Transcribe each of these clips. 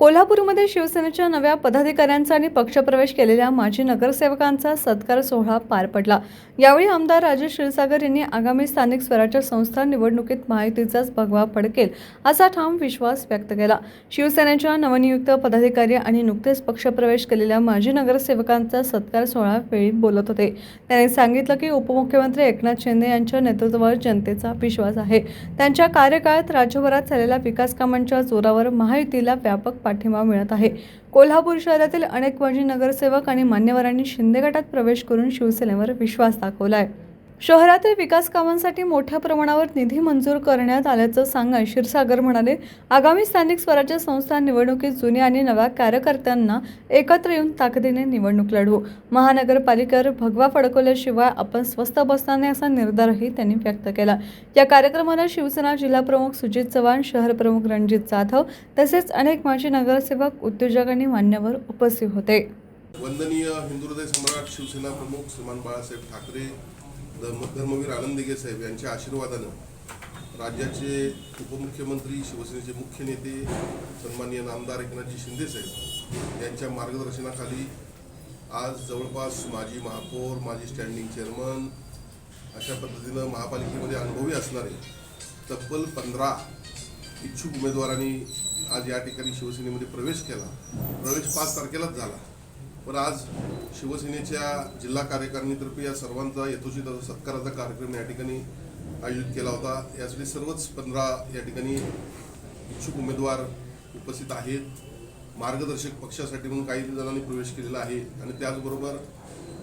कोल्हापूरमध्ये शिवसेनेच्या नव्या पदाधिकाऱ्यांचा आणि पक्षप्रवेश केलेल्या माजी नगरसेवकांचा सत्कार सोहळा पार पडला. यावेळी आमदार राजेश क्षीरसागर यांनी आगामी स्थानिक स्वराज्य संस्था निवडणुकीत महायुतीचाच भगवा फडकेल असा ठाम विश्वास व्यक्त केला. शिवसेनेच्या नवनियुक्त पदाधिकारी आणि नुकतेच पक्षप्रवेश केलेल्या माजी नगरसेवकांचा सत्कार सोहळा वेळी बोलत होते. त्यांनी सांगितलं की उपमुख्यमंत्री एकनाथ शिंदे यांच्या नेतृत्वावर जनतेचा विश्वास आहे. त्यांच्या कार्यकाळात राज्यभरात झालेल्या विकास कामांच्या जोरावर महायुतीला व्यापक पाठिंबा मिळत आहे. कोल्हापूर शहरातील अनेक माजी नगरसेवक आणि मान्यवरांनी शिंदे गटात प्रवेश करून शिवसेनेवर विश्वास दाखवला आहे शहरातील विकास कामांसाठी मोठ्या प्रमाणावर निधी मंजूर करण्यात आल्याचं सांगा क्षीरसागर म्हणाले आगामी स्थानिक स्वराज्य संस्था निवडणुकीत जुन्या आणि नव्या कार्यकर्त्यांना एकत्र येऊन ताकदीने निवडणूक लढवू. महानगरपालिकेवर भगवा फडकवल्याशिवाय आपण स्वस्त बसणार नाही असा निर्धारही त्यांनी व्यक्त केला. या कार्यक्रमाला शिवसेना जिल्हाप्रमुख सुजित चव्हाण शहर प्रमुख रणजित जाधव तसेच अनेक माजी नगरसेवक उद्योजक आणि मान्यवर उपस्थित होते. वंदनीय हिंदुहृदय सम्राट शिवसेना प्रमुख श्रीमान बाळासाहेब ठाकरे धर्म धर्मवीर आनंद दिघे साहेब यांच्या आशीर्वादानं राज्याचे उपमुख्यमंत्री शिवसेनेचे मुख्य नेते सन्माननीय नामदार एकनाथजी शिंदे साहेब यांच्या मार्गदर्शनाखाली आज जवळपास माजी महापौर माजी स्टँडिंग चेअरमन अशा पद्धतीनं महापालिकेमध्ये अनुभवी असणारे तब्बल पंधरा इच्छुक उमेदवारांनी आज या ठिकाणी शिवसेनेमध्ये प्रवेश केला. प्रवेश पाच तारखेलाच झाला. पण आज शिवसेनेच्या जिल्हा कार्यकारिणीतर्फे या सर्वांचा यथोचित सत्काराचा कार्यक्रम या ठिकाणी आयोजित केला होता. यासाठी सर्वच पंधरा या ठिकाणी इच्छुक उमेदवार उपस्थित आहेत. मार्गदर्शक पक्षासाठी म्हणून काही जणांनी प्रवेश केलेला आहे आणि त्याचबरोबर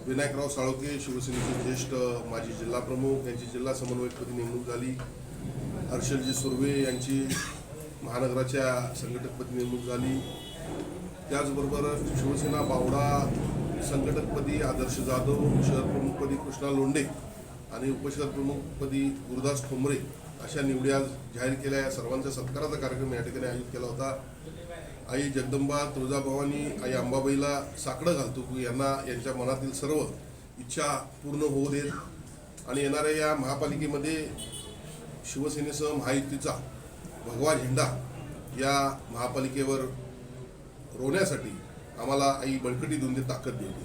विनायकराव साळोके शिवसेनेचे ज्येष्ठ माजी जिल्हाप्रमुख यांची जिल्हा समन्वयकपदी नेमणूक झाली. हर्षलजी सुर्वे यांची महानगराच्या संघटकपदी नेमणूक झाली. त्याचबरोबर शिवसेना बावडा संघटकपदी आदर्श जाधव शहर प्रमुखपदी कृष्णा लोंढे आणि उपशहर प्रमुखपदी गुरुदास ठोंबरे अशा निवडी आज जाहीर केल्या. या सर्वांचा सत्काराचा कार्यक्रम या ठिकाणी आयोजित केला होता. आई जगदंबा तुळजाभवानी आई अंबाबाईला साकडं घालतो की यांना यांच्या मनातील सर्व इच्छा पूर्ण होऊ देत. आणि येणाऱ्या या महापालिकेमध्ये शिवसेनेसह महायुतीचा भगवा झेंडा या महापालिकेवर रोवण्यासाठी आम्हाला आई बळकटी देऊन ते ताकद दिली